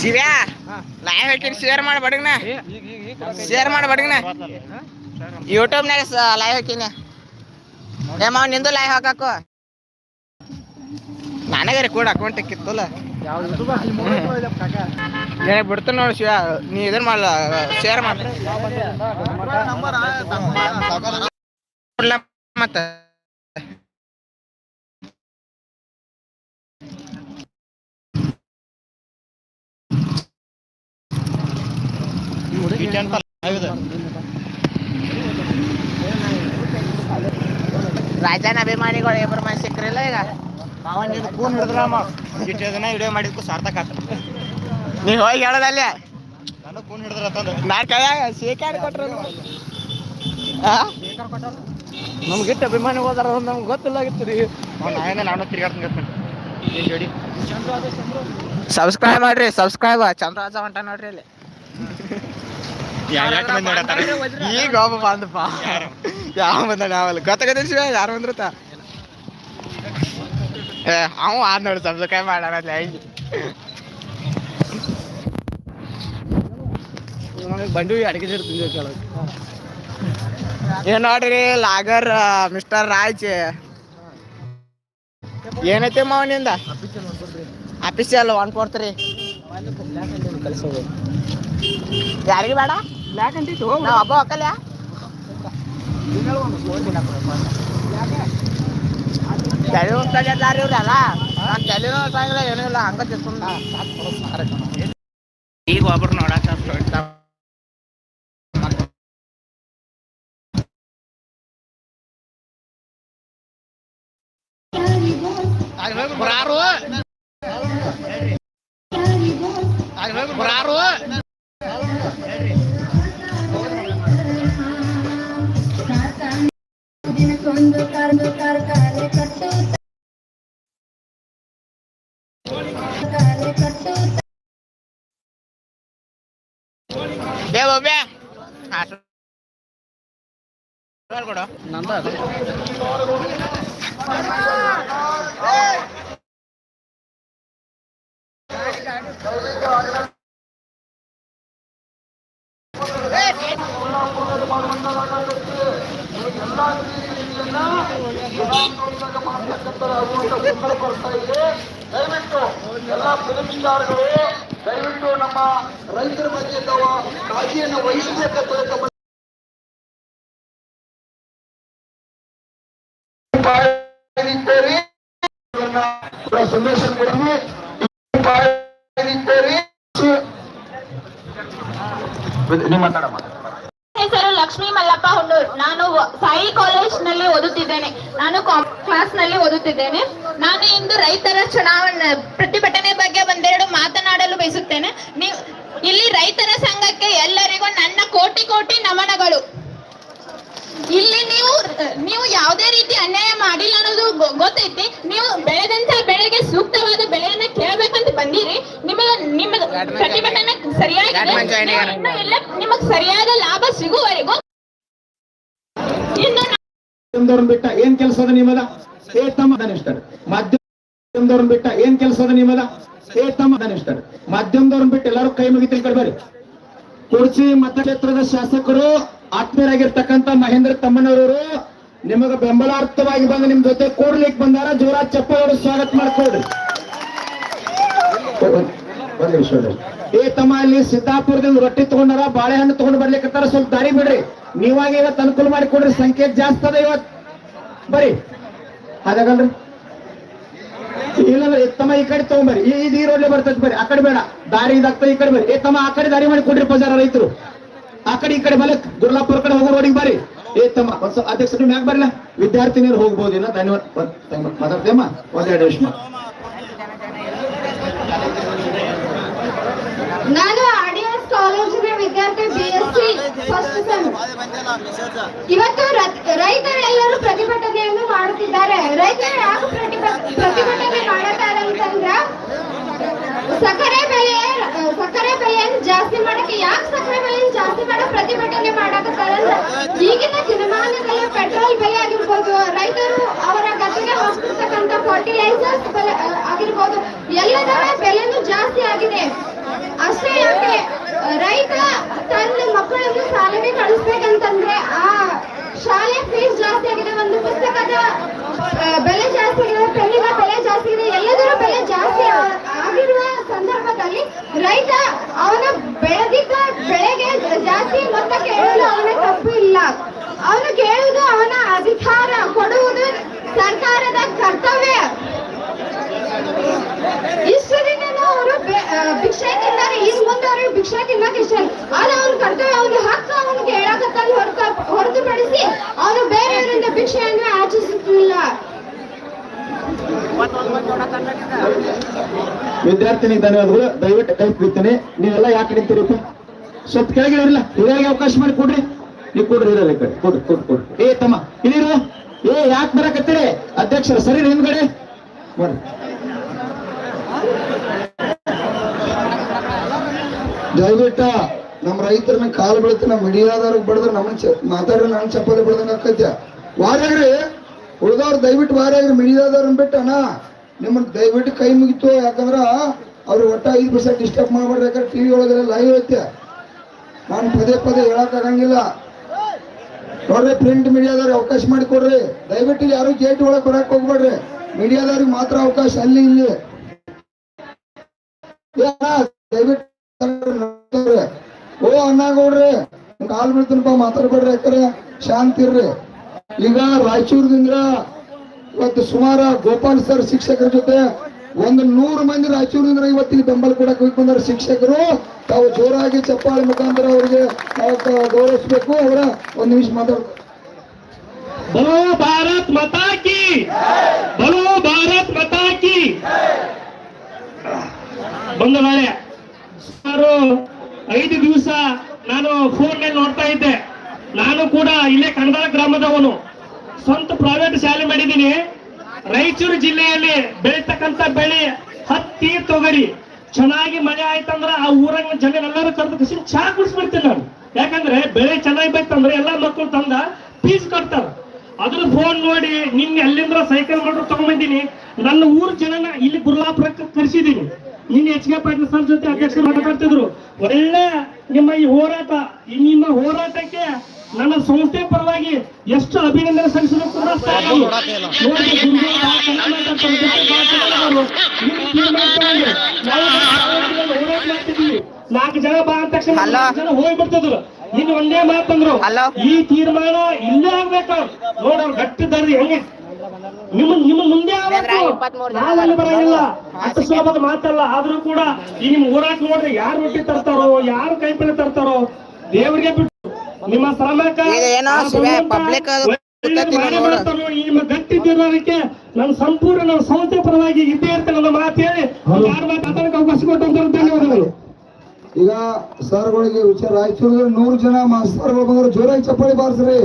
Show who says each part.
Speaker 1: Shivya live ಹಾಕಿನಿ share ಮಾಡಿ ಬಡಗ್ನ. Share ಮಾಡಿ ಬಡಗ್ನ. ಯೂಟ್ಯೂಬ್ನಾಗ ಲೈವ್ ಹಾಕಿನಿ. ಏ ಮಾವ, ನಿಂದು ಲೈವ್ ಹಾಕಾಕು. ನನಗರೆ ಕೂಡ ಅಕೌಂಟ್ ಕಿತ್ತಲ್ಲ ಏ, ಬಿಡ್ತ ನೋಡಿ ಶಿವ ನೀ ಇದನ್ನ ಮಾಡಲ್ಲ ಶೇರ್ ಮಾಡಿ. ಮತ್ತೆ? ರಾಜನ ಅಭಿಮಾನಿಗಳು ಇಬ್ಬರು ಮಂದಿ ಸಿಕ್ಕ್ರಿಲ್ಲ ಈಗ?
Speaker 2: ಮಾವನ್ ಫೋನ್ ಹಿಡಿದ್ರ ಇಟ್ಟು ದಿನ ವಿಡಿಯೋ ಮಾಡಿದ್ಕು ಸಾರ್ಥಕ ಆತ.
Speaker 1: ನೀ ಹೋಗಿ ಹೇಳದಲ್ಲಿ
Speaker 2: ನನಗೆ ಫೋನ್ ಹಿಡಿದ್ರ ತಂದು
Speaker 1: ನಾ ಕೈಯಾಗ ಶೇಕಾಡಿ ಕೊಟ್ರ
Speaker 2: ನಮ್ಗೆ. ಇಟ್ಟು ಅಭಿಮಾನಿ ಹೋದಾರ ನಮ್ಗೆ ಗೊತ್ತಿಲ್ಲ ಆಗಿತ್ತು ರೀ ನಾಯನೇ ನಾನು ತಿರ್ಗಾಡ್ತೀನಿ ಜೋಡಿ?
Speaker 1: ಸಬ್ಸ್ಕ್ರೈಬ್ ಮಾಡ್ರಿ ಸಬ್ಸ್ಕ್ರೈಬ್ ಚಂದ್ರರಾಜ ಹೊಂಟ ನೋಡ್ರಿ ಇಲ್ಲಿ
Speaker 2: ಯಾಕೆ ಮಂದಿ ನೋಡತ್ತಾರ?
Speaker 1: ಈಗ ಒಬ್ಬ ಬಂದಪ್ಪ ಯಾವ ಬಂದ ನಾವಲ್ಲ. ಶಿವ ಯಾರು ಬಂದ್ರತ? ಏ ಅವ ಆದ್ ನೋಡಿ ಸಬ್ಸ್ಕ್ರೈಬ್ ಮಾಡೋಣ ಹೆಂಗೆ.
Speaker 2: ಬಂಡಿ ಅಡಿಗೆ ತಿಂದಿವಿ ಕೆಳಗೆ
Speaker 1: ಏನ್ ನೋಡ್ರಿ ಲಾಗರ್ ಮಿಸ್ಟರ್ ರಾಜ್. ಏನೈತೆ ಮಾವನಿಂದ ಆಫೀಸಿಯಲ್ ಒನ್ ಫೋರ್ ತ್ರೀ ಯಾರಿಗೆ ಬೇಡ?
Speaker 2: ಬ್ಲ್ಯಾಕ್ ಅಂಟಿತ್ತು
Speaker 1: ನಾವ್ ಹಬ್ಬ ಹಾಕಲ್ಯಾ ತಲೆ ಹೋಗ್ತಾಗಿದ್ದಾರೆ ಇವ್ರಲ್ಲ. ನಾನು ತಲೆ ಹೋಗ್ತಾಗಿಲ್ಲ ಏನೂ ಇಲ್ಲ ಹಂಗ ತಿಳ್ಕೊಂಡ ಈಗ ಒಬ್ರು ನೋಡಕ್ಕ ಬರಾರು ಬರಾರು
Speaker 3: ದಿನಕ್ಕೊಂದು ಕಾರ್ದು ಕಾರ್ಖಾನೆ ಕಟ್ಟುತ್ತ ಕಾರ್ಖಾನೆ ಕಟ್ಟುತ್ತ
Speaker 1: ಬೇ ಬೇ ಕೊಡು
Speaker 2: ನಂದ
Speaker 4: ದಯವಿಟ್ಟು ಎಲ್ಲ ಫಿಲ್ಮ್ ಸ್ಟಾರ್ಗಳು ದಯವಿಟ್ಟು ನಮ್ಮ ರೈತರ ಬಗ್ಗೆ ತಾವು ಕಾಳಜಿಯನ್ನು ವಹಿಸಬೇಕಂತ ಸಂದೇಶ ಕೊಡಿ ನೀವು ಮಾತಾಡಮ್ಮ
Speaker 5: ಹೆಸರು ಲಕ್ಷ್ಮೀ ಮಲ್ಲಪ್ಪ ಹುಣ್ಣೂರ್. ನಾನು ಸಾಯಿ ಕಾಲೇಜ್ನಲ್ಲಿ ಓದುತ್ತಿದ್ದೇನೆ. ನಾನು ಕ್ಲಾಸ್ನಲ್ಲಿ ಓದುತ್ತಿದ್ದೇನೆ. ನಾನು ಇಂದು ರೈತರ ಚುನಾವಣೆ, ಪ್ರತಿಭಟನೆ ಬಗ್ಗೆ ಒಂದೆರಡು ಮಾತನಾಡಲು ಬಯಸುತ್ತೇನೆ. ನೀವು ಇಲ್ಲಿ ರೈತರ ಸಂಘಕ್ಕೆ ಎಲ್ಲರಿಗೂ ನನ್ನ ಕೋಟಿ ಕೋಟಿ ನಮನಗಳು. ಇಲ್ಲಿ ನೀವು ನೀವು ಯಾವುದೇ ರೀತಿ ಅನ್ಯಾಯ ಮಾಡಿಲ್ಲ ಅನ್ನೋದು ಗೊತ್ತೈತಿ. ನೀವು ಬೆಳೆದಂತ ಬೆಳೆಗೆ ಸೂಕ್ತವಾದ ಬೆಳೆಯನ್ನ ಕೇಳಬೇಕಂತ ಬಂದಿರಿ ನಿಮಗೆ ನಿಮ್ಮ ಪ್ರತಿಭಟನೆ ಸರಿಯಾಗಿ ಎಲ್ಲ ನಿಮಗ್ ಸರಿಯಾದ ಲಾಭ ಸಿಗುವವರೆಗೂ
Speaker 4: ಬಿಟ್ಟ ಏನ್ ಕೆಲಸದ ನಿಮದ ನಿಮ್ಮದ? ಏ ತಮ್ಮ ಅನಿಸ್ತಾರೆ ಮಾಧ್ಯಮದವ್ರನ್ನ ಬಿಟ್ಟ ಏನ್ ಕೆಲಸದ ನಿಮದ ನಿಮ್ಮದ? ಏ ತಮ್ಮ ಅನಿಸ್ತಾರೆ ಮಾಧ್ಯಮದವ್ರನ್ನ ಬಿಟ್ಟು ಎಲ್ಲರೂ ಕೈ ಮುಗಿತೀನಿ ಕಡೆ ಬರ್ರಿ. ಕುರ್ಚಿ ಮತಕ್ಷೇತ್ರದ ಶಾಸಕರು ಆತ್ಮೀಯರಾಗಿರ್ತಕ್ಕಂತ ಮಹೇಂದ್ರ ತಮ್ಮನವರು ನಿಮಗ ಬೆಂಬಲಾರ್ಥವಾಗಿ ಬಂದು ನಿಮ್ ಜೊತೆ ಕೂಡ್ಲಿಕ್ಕೆ ಬಂದಾರ. ಜೋರ ಚಪ್ಪಾಳೆ ಸ್ವಾಗತ ಮಾಡ್ಕೊಳ್ರಿ. ಏ ತಮ್ಮ, ಅಲ್ಲಿ ಸಿದ್ದಾಪುರದಿಂದ ರೊಟ್ಟಿ ತಗೊಂಡಾರ, ಬಾಳೆಹಣ್ಣು ತಗೊಂಡ್ ಬರ್ಲಿಕ್ಕತ್ತಾರ, ಸ್ವಲ್ಪ ದಾರಿ ಬಿಡ್ರಿ. ನೀವಾಗ ಇವತ್ತು ಅನುಕೂಲ ಮಾಡಿ ಕೊಡ್ರಿ ಸಂಖ್ಯೆ ಜಾಸ್ತಿ ಅದ ಇವತ್ ಬರೀ ಹಾಗಾಗಲ್ರಿ. ಇಲ್ಲಂದ್ರೆ ತಮ್ಮ, ಈ ಕಡೆ ತಗೊಂಬರ್ರಿ. ಈ ಈ ರೋಡ್ಲೆ ಬರ್ತೈತಿ ಬರ್ರಿ. ಆ ಕಡೆ ಬೇಡ. ದಾರಿ ಇದಾಗ್ತದೆ ಈ ಕಡೆ ಬರ್ರಿ. ಏ ತಮ್ಮ, ಆ ಕಡೆ ದಾರಿ ಮಾಡಿ ಕೊಡ್ರಿ ಬಜಾರ ರೈತರು. ಆ ಕಡೆ ಈ ಕಡೆ ಬಲಕ್ ಗುರ್ಲಾಪುರ ಕಡೆ ಹೋಗೋ ರೋಡಿಗೆ ಬರ್ರಿ. ಏ ತಮ್ಮ ಅಧ್ಯಕ್ಷರು ಮ್ಯಾಗ ಬರಲ್ಲ ವಿದ್ಯಾರ್ಥಿನಿಯರು ಹೋಗ್ಬೋದಿಲ್ಲ ಧನ್ಯವಾದ. ಮಾತಾಡ್ತೇಮ್ಮ ಒಂದೆರಡು ನಿಮಿಷ.
Speaker 3: ನಾನು ಆರ್ಡಿಎಸ್ ಕಾಲೇಜಿನ ವಿದ್ಯಾರ್ಥಿ B S C first sem ಇವತ್ತು ರತ್- ರೈತರೆಲ್ಲರೂ ಪ್ರತಿಭಟನೆಯನ್ನು ಮಾಡುತ್ತಿದ್ದಾರೆ. ರೈತರು ಯಾಕೆ ಪ್ರತಿಭಟನೆ ಮಾಡುತ್ತಾರೆ ಅಂತಂದ್ರ ಸಕ್ಕರೆ ಬೆಲೆ, ಸಕ್ಕರೆ ಬೆಲೆಯನ್ನು ಜಾಸ್ತಿ ಮಾಡಕ್ಕೆ ಯಾಕೆ ಸಕ್ಕರೆ ಬೆಲೆಯನ್ನು ಜಾಸ್ತಿ ಮಾಡೋ ಪ್ರತಿಭಟನೆ ಮಾಡಕ್ಕೆ ಈಗಿನ ದಿನಮಾನದಲ್ಲಿ ಪೆಟ್ರೋಲ್ ಬೆಲೆ ಆಗಿರ್ಬೋದು. ರೈತರು ಅವರ ಪುಸ್ತಕ ಅಂತಂದ್ರೆ ಆ ಶಾಲೆ ಫೀಸ್ ಜಾಸ್ತಿ ಆಗಿದೆ. ಒಂದು ಪುಸ್ತಕದ ಬೆಲೆ ಜಾಸ್ತಿ ಆಗಿದೆ. ಭಿಕ್ಷೆ ತಿನ್ನಕ್ ಇಷ್ಟ. ಆದ್ರೆ ಅವ್ನ ಕರ್ತವ್ಯ ಅವ್ನ ಹಕ್ಕು ಅವನು ಕೇಳಕತ್ತಾನ ಹೊರತ ಹೊರತುಪಡಿಸಿ ಅವನು ಬೇರೆಯವರಿಂದ ಭಿಕ್ಷೆಯನ್ನು ಆಚಿಸುತ್ತಿಲ್ಲ
Speaker 4: ವಿದ್ಯಾರ್ಥಿನಿ, ಧನ್ಯವಾದಗಳು. ದಯವಿಟ್ಟು ಕೈ ಕುಯ್ತೀನಿ ನೀವೆಲ್ಲ ಯಾಕೆ ನಿಂತಿರಪ್ಪ ಸ್ವಲ್ಪ ಕೆಳಗೆ ಇರಲ್ಲ. ಹಿರಿಯರಿಗೆ ಅವಕಾಶ ಮಾಡಿ ಕೊಡ್ರಿ. ನೀವು ಕೊಡ್ರಿ ಇರಲ್ಲ ಈ ಕಡೆ. ಕೊಡ್ರಿ ಕೊಡ್ರಿ ಕೊಡ್ರಿ. ಏ, ತಮ್ಮ ಇಲ್ಲಿರು ಏ, ಯಾಕೆ ಬರಕತ್ತೀರಿ? ಅಧ್ಯಕ್ಷರ, ಸರಿ, ನಿಮ್ಗಡೆ. ಬರ್ರಿ.
Speaker 6: ದಯವಿಟ್ಟ ನಮ್ಮ ರೈತರನ್ನ ಕಾಲು ಬೀಳುತ್ತೆ, ನಮ್ಮ ಮೀಡಿಯಾದವ್ರಿಗೆ ಬಡದ್ರೆ ನಮ್ಮ ಮಾತಾಡ್ರೆ ನನ್ನ ಚಪ್ಪಲಿ ಬಡ್ದಂಗ ಆಕೈತೆ. ವಾರ್ಯಾಗ್ರಿ, ಉಳ್ದವ್ರು ದಯವಿಟ್ಟು ವಾರ್ಯಾಗ್ರಿ ಮೀಡಿಯಾದವ್ರನ್ನ ಬಿಟ್ಟು ಅಣ್ಣ, ನಿಮ್ಮನ್ನ ದಯವಿಟ್ಟು ಕೈ ಮುಗಿತು, ಯಾಕಂದ್ರ ಅವ್ರು ಒಟ್ಟ ಐದು ಪರ್ಸೆಂಟ್ ಡಿಸ್ಟರ್ಬ್ ಮಾಡ್ಬೇಡ್ರಿ ಯಾಕಂದ್ರೆ ಟಿವಿ ಒಳಗೆಲ್ಲ ಲೈವ್ ಐತೆ. ನಾನು ಪದೇ ಪದೇ ಹೇಳಕ್ ಆಗಂಗಿಲ್ಲ. ನೋಡ್ರಿ ಪ್ರಿಂಟ್ ಮೀಡಿಯಾದವ್ರಿಗೆ ಅವಕಾಶ ಮಾಡಿ ಕೊಡ್ರಿ. ದಯವಿಟ್ಟು ಯಾರು ಗೇಟ್ ಒಳಗೆ ಬರಕ್ ಹೋಗ್ಬೇಡ್ರಿ. ಮೀಡಿಯಾದವ್ರಿಗೆ ಮಾತ್ರ ಅವಕಾಶ ಅಲ್ಲಿ ಇಲ್ಲಿ. ದಯವಿಟ್ಟು. ಅನ್ನಾಗೌಡ್ರಿ ಕಾಲ್ ಬೀಳ್ತೀನಪ್ಪ ಮಾತಾಡ್ಬೇಡ್ರಿ ಅಕ್ಕರೆ. ಶಾಂತಿ ಇರ್ರಿ. ಈಗ ರಾಯಚೂರದಿಂದ ಇವತ್ತು ಸುಮಾರು ಗೋಪಾಲ್ ಸರ್ ಶಿಕ್ಷಕರ ಜೊತೆ ಒಂದು ನೂರು ಮಂದಿ ರಾಯಚೂರಿಂದ ಇವತ್ತಿಗೆ ಬೆಂಬಲ ಕೊಡಕ್ಕೆ ಹೋಗಿ ಶಿಕ್ಷಕರು. ತಾವು ಜೋರಾಗಿ ಚಪ್ಪಾಳೆ ಮುಖಾಂತರ ಅವರಿಗೆ ಗೌರವಿಸ್ಬೇಕು. ಅವರ ಒಂದು ನಿಮಿಷ
Speaker 7: ಮಾತಾಡ್ತಾರೆ ಬಲೋ ಭಾರತ್ ಮತಾಕಿ ಬಲೋ ಭಾರತ್ ಮತಾಕಿ ಬಂದ ಸುಮಾರು ಐದು ದಿವಸ ನಾನು ಫೋನ್ ನೋಡ್ತಾ ಇದ್ದೆ. ನಾನು ಕೂಡ ಇಲ್ಲೇ ಕನ್ನಡ ಗ್ರಾಮದವನು. ಸ್ವಂತ ಪ್ರೈವೇಟ್ ಶಾಲೆ ಮಾಡಿದ್ದೀನಿ. ರಾಯಚೂರು ಜಿಲ್ಲೆಯಲ್ಲಿ ಬೆಳೀತಕ್ಕಂತ ಬೆಳೆ ಹತ್ತಿ, ತೊಗರಿ. ಚೆನ್ನಾಗಿ ಮಳೆ ಆಯ್ತಂದ್ರೆ ಆ ಊರಾಗ ಜನರೆಲ್ಲರೂ ಕರೆದು ಕಸಿ ಚಾ ಕುಡಿಸ್ಬಿಡ್ತೀನಿ ನಾನು. ಯಾಕಂದ್ರೆ ಬೆಳೆ ಚೆನ್ನಾಗಿ ಬೈತಂದ್ರೆ ಎಲ್ಲಾ ಮಕ್ಕಳು ತಂದ ಫೀಸ್ ಕಟ್ತಾರ. ಅದ್ರ ಫೋನ್ ನೋಡಿ ನಿನ್ನೆ ಅಲ್ಲಿಂದ ಸೈಕಲ್ ಮೋಟರ್ ತಗೊಂಬಂದಿನಿ. ನನ್ನ ಊರ್ ಜನನ ಇಲ್ಲಿ ಬುರ್ಲಾಪುರಕ್ಕೆ ಕರ್ಸಿದೀನಿ. ನಿನ್ನೆ ಎಚ್ ಕೆ ಪಾಟೀಲ್ ಸರ್ ಜೊತೆ ಅಧ್ಯಕ್ಷರು ಮಾತಾಡ್ತಿದ್ರು. ಒಳ್ಳೆ ನಿಮ್ಮ ಈ ಹೋರಾಟ ಈ ನಿಮ್ಮ ಹೋರಾಟಕ್ಕೆ ನನ್ನ ಸಂಸ್ಥೆ ಪರವಾಗಿ ಎಷ್ಟು ಅಭಿನಂದನೆ ಸಲ್ಲಿಸಿದ್ರು ಕೂಡ ನಾಲ್ಕು ಜನ ಬಾ ಅಂದ ತಕ್ಷಣ ಹೋಗಿ ಬಿಡ್ತಿದ್ರು ಇನ್ನು ಒಂದೇ ಮಾತಂದ್ರು. ಈ ತೀರ್ಮಾನ ಇಲ್ಲೇ ಆಗ್ಬೇಕು. ನೋಡ ಗಟ್ಟಿ ದರ್ದಿ ಹೆಂಗೆ? ನಿಮ್ಮ ನಿಮ್ ಮುಂದೆ ನಾವಲ್ಲಿ ಬರಂಗಿಲ್ಲ.
Speaker 1: ಹಾ,
Speaker 7: ಅಷ್ಟು ಸುಲಭದ ಮಾತಲ್ಲ. ಆದ್ರೂ ಕೂಡ ಈ ನಿಮ್ ಊರಾಕ್ ನೋಡ್ರಿ ಯಾರು ರೊಟ್ಟಿ ತರ್ತಾರೋ ಯಾರು ಕೈಪಲ್ಲೆ ತರ್ತಾರೋ ದೇವ್ರಿಗೆ ಬಿಟ್ಟು ನಿಮ್ಮ ಶ್ರಮಕ್ಕ ನಿಮ್ಮ ಗಟ್ಟಿ ತೀರ್ಮಾನಕ್ಕೆ ನನ್ನ ಸಂಪೂರ್ಣ ನನ್ನ ಸಂಸ್ಥೆ ಪರವಾಗಿ ಇದ್ದೇ ಇರ್ತೇನೆ ನನ್ನ ಮಾತು ಹೇಳಿ ಯಾರು ಮಾತಾಡಕ್ಕೆ ಅವಕಾಶ ಕೊಟ್ಟಂತ ಧನ್ಯವಾದಗಳು
Speaker 6: ಈಗ ಸರ್ಗಳಿಗೆ ವಿಚಾರ ರಾಯಚೂರಲ್ಲಿ ನೂರು ಜನ ಮಾಸ್ತರ್ಗಳು ಬಂದ್ರೆ. ಜೋರಾಗಿ ಚಪ್ಪಾಳಿ ಬಾರಿಸ್ರಿ.